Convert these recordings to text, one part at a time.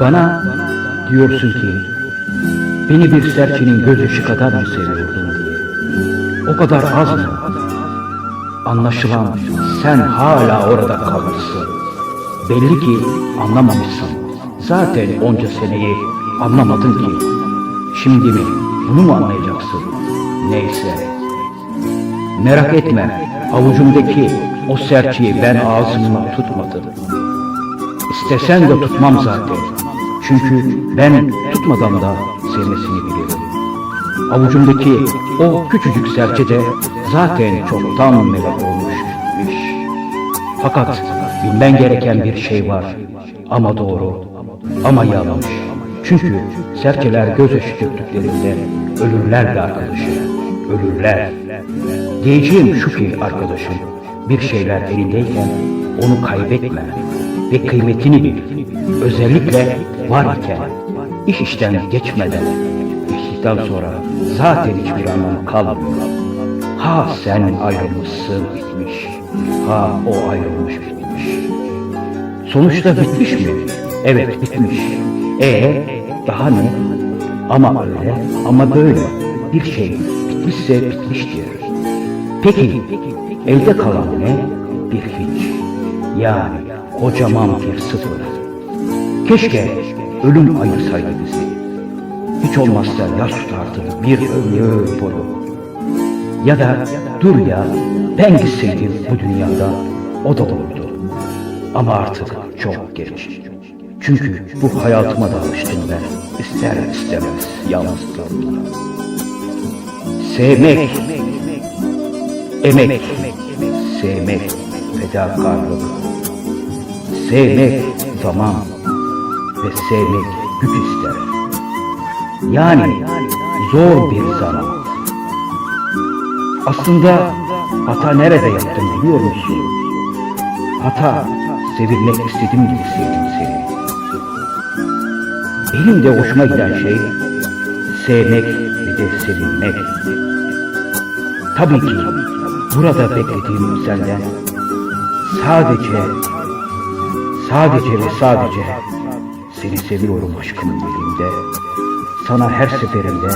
Bana diyorsun ki beni bir serçenin gözyaşı kadar mı seviyordun diye. O kadar az mı? Anlaşılan sen hala orada kalmışsın. Belli ki anlamamışsın. Zaten onca seneyi anlamadın ki. Şimdi mi? Bunu mu anlayacaksın? Neyse. Merak etme. Avucumdaki o serçeyi ben ağzımla tutmadım. İstesen de tutmam zaten. Çünkü ben tutmadan da sevmesini bilirim. Avucumdaki o küçücük serçe de zaten çoktan melek olmuş gitmiş. Fakat bilmen gereken bir şey var. Ama doğru, ama yanlış. Çünkü serçeler gözyaşı döktüklerinde ölürler arkadaşım. Ölürler. Diyeceğim şu ki arkadaşım, bir şeyler elindeyken onu kaybetme ve kıymetini bil. Özellikle var iken, iş işten geçmeden, geçtikten sonra zaten hiçbir anlamı kalmıyor. Ha sen ayrılmışsın bitmiş, ha o ayrılmış bitmiş. Sonuçta bitmiş mi? Evet bitmiş. E daha ne? Ama öyle, ama böyle. Bir şey bitmişse bitmiştir. Peki elde kalan ne? Bir hiç. Yani kocaman bir sıfır. Keşke ölüm ayırsaydı bizi. Hiç olmazsa yaş tutardı bir ömür boyu. Ya da dur ya ben gitseydim bu dünyada o da olurdu. Ama artık çok geç. Çünkü bu hayatıma da alıştım ben. İster istemez yalnızlığımla. Sevmek, emek, sevmek, fedakarlık, sevmek zaman ve sevmek güç ister. Yani zor bir zaman. Aslında hata nerede yaptım biliyor musun? Hata sevilmek istedim gibi sevdim seni. Benim de hoşuma giden şey sevmek ve de sevilmek. Tabii ki burada beklediğim senden sadece sadece ve sadece seni seviyorum aşkım dediğimde sana her seferinde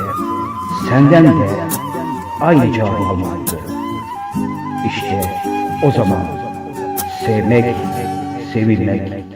senden de aynı cevabı almaktı. İşte o zaman sevmek, sevilmek